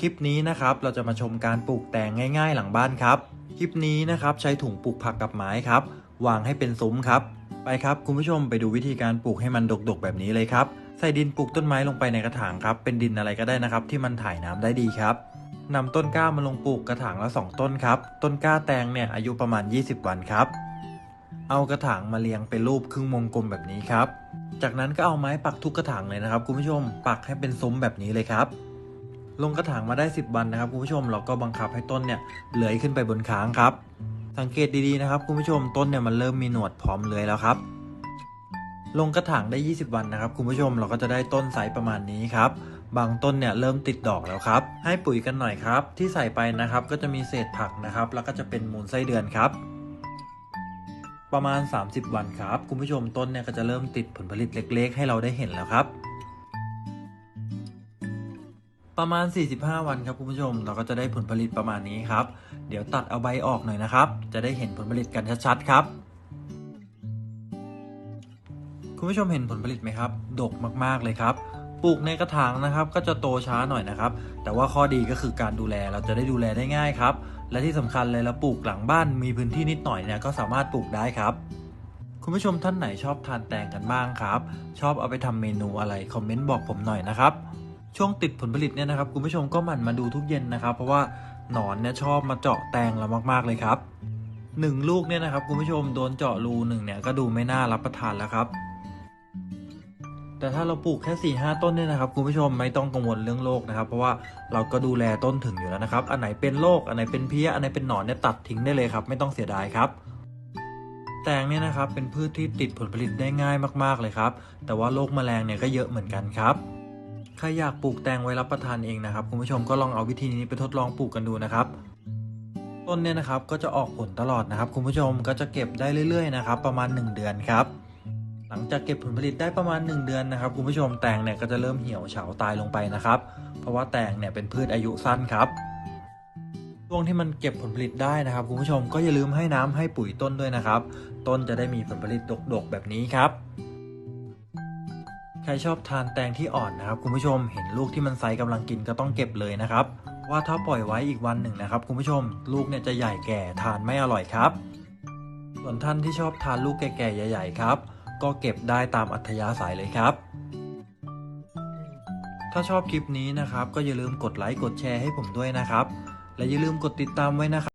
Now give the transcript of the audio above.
คลิปนี้นะครับเราจะมาชมการปลูกแตงง่าย ๆ หลังบ้านครับ คลิปนี้นะครับใช้ถุงปลูกผักกับไม้ครับ วางให้เป็นซุ้มครับ ไปครับคุณผู้ชมไปดูวิธีการปลูกให้มันดกๆ แบบนี้เลยครับ ใส่ดินปลูกต้นไม้ลงไปในกระถางครับ เป็นดินอะไรก็ได้นะครับ ที่มันถ่ายน้ำได้ดีครับนำต้นกล้ามาลงปลูกกระถางละ2ต้นครับ ต้นกล้าแตงเนี่ยอายุประมาณ 20 วันครับ เอากระถางมาเรียงเป็นรูปครึ่งวงกลมแบบนี้ครับ จากนั้นก็เอาไม้ปักทุกกระถางเลยนะครับ คุณผู้ชมปักให้เป็นซุ้มแบบนี้เลยครับ ลงกระถางมาได้ 10 วันนะครับคุณผู้ชมเราก็บังคับให้ต้นเนี่ยเลื้อยขึ้นไปบนค้างครับ สังเกตดีๆนะครับคุณผู้ชมต้นเนี่ยมันเริ่มมีหนวดพร้อมเลื้อยแล้วครับ ลงกระถางได้ 20 วันนะครับคุณผู้ชมเราก็จะได้ต้นไซส์ประมาณนี้ครับบางต้นเนี่ยเริ่มติดดอกแล้วครับ ให้ปุ๋ยกันหน่อยครับ ที่ใส่ไปนะครับก็จะมีเศษผักนะครับ แล้วก็จะเป็นมูลไส้เดือนครับ ประมาณ 30 วันครับ คุณผู้ชมต้นเนี่ยก็จะเริ่มติดผลผลิตเล็ก ๆ ให้เราได้เห็นแล้วครับ ประมาณ 45 วันครับคุณผู้ชม เราก็จะได้ผลผลิตประมาณนี้ครับ เดี๋ยวตัดเอาใบออกหน่อยนะครับ จะได้เห็นผลผลิตกันชัดๆครับ คุณผู้ชมเห็นผลผลิตไหมครับ ดกมากๆเลยครับ ปลูกในกระถางนะครับ ก็จะโตช้าหน่อยนะครับ แต่ว่าข้อดีก็คือการดูแล เราจะได้ดูแลได้ง่ายครับ และที่สำคัญเลยเราปลูกหลังบ้านมีพื้นที่นิดหน่อยเนี่ยก็สามารถปลูกได้ครับคุณผู้ชมท่านไหนชอบทานแตงกันบ้างครับ ชอบเอาไปทำเมนูอะไร คอมเมนต์บอกผมหน่อยนะครับ ช่วงติดผลผลิตเนี่ยนะครับคุณผู้ชมก็หมั่นมาดูทุกเย็นนะครับ เพราะว่าหนอนเนี่ยชอบมาเจาะแตงเรามากๆเลยครับหนึ่งลูกเนี่ยนะครับคุณผู้ชมโดนเจาะรูหนึ่งเนี่ยก็ดูไม่น่ารับประทานแล้วครับแต่ถ้าเราปลูกแค่4ี่ห้าต้นเนี่ยนะครับคุณผู้ชมไม่ต้องกังวลเรื่องโรคนะครับ เพราะว่าเราก็ดูแลต้นถึงอยู่แล้วนะครับ อันไหนเป็นโรคอันไหนเป็นเพี้ยอันไหนเป็นหนอนเนี่ยตัดทิ้งได้เลยครับ ไม่ต้องเสียดายครับ แตงเนี่ยนะครับเป็นพืชที่ติดผลผลิตได้ง่ายมากๆเลยครับ แต่ว่าโรคแมลงเนี่ยก็เยอะเหมือนกันครับ ใครอยากปลูกแตงไว้รับประทานเองนะครับคุณผู้ชมก็ลองเอาวิธีนี้ไปทดลองปลูกกันดูนะครับต้นเนี่ยนะครับก็จะออกผลตลอดนะครับ คุณผู้ชมก็จะเก็บได้เรื่อยๆนะครับประมาณ 1 เดือนครับ หลังจากเก็บผลผลิตได้ประมาณ 1 เดือนนะครับ คุณผู้ชมแตงเนี่ยก็จะเริ่มเหี่ยวเฉาตายลงไปนะครับ เพราะว่าแตงเนี่ยเป็นพืชอายุสั้นครับช่วงที่มันเก็บผลผลิตได้นะครับ คุณผู้ชมก็อย่าลืมให้น้ำให้ปุ๋ยต้นด้วยนะครับ ต้นจะได้มีผลผลิตดกๆแบบนี้ครับ ใครชอบทานแตงที่อ่อนนะครับคุณผู้ชมเห็นลูกที่มันไซส์กำลังกินก็ต้องเก็บเลยนะครับ ว่าถ้าปล่อยไว้อีกวันหนึ่งนะครับคุณผู้ชมลูกเนี่ยจะใหญ่แก่ทานไม่อร่อยครับ ส่วนท่านที่ชอบทานลูกแก่ๆใหญ่ ๆ ครับ ก็เก็บได้ตามอัธยาศัยเลยครับ ถ้าชอบคลิปนี้นะครับ ก็อย่าลืมกดไลค์กดแชร์ให้ผมด้วยนะครับ และอย่าลืมกดติดตามไว้นะครับ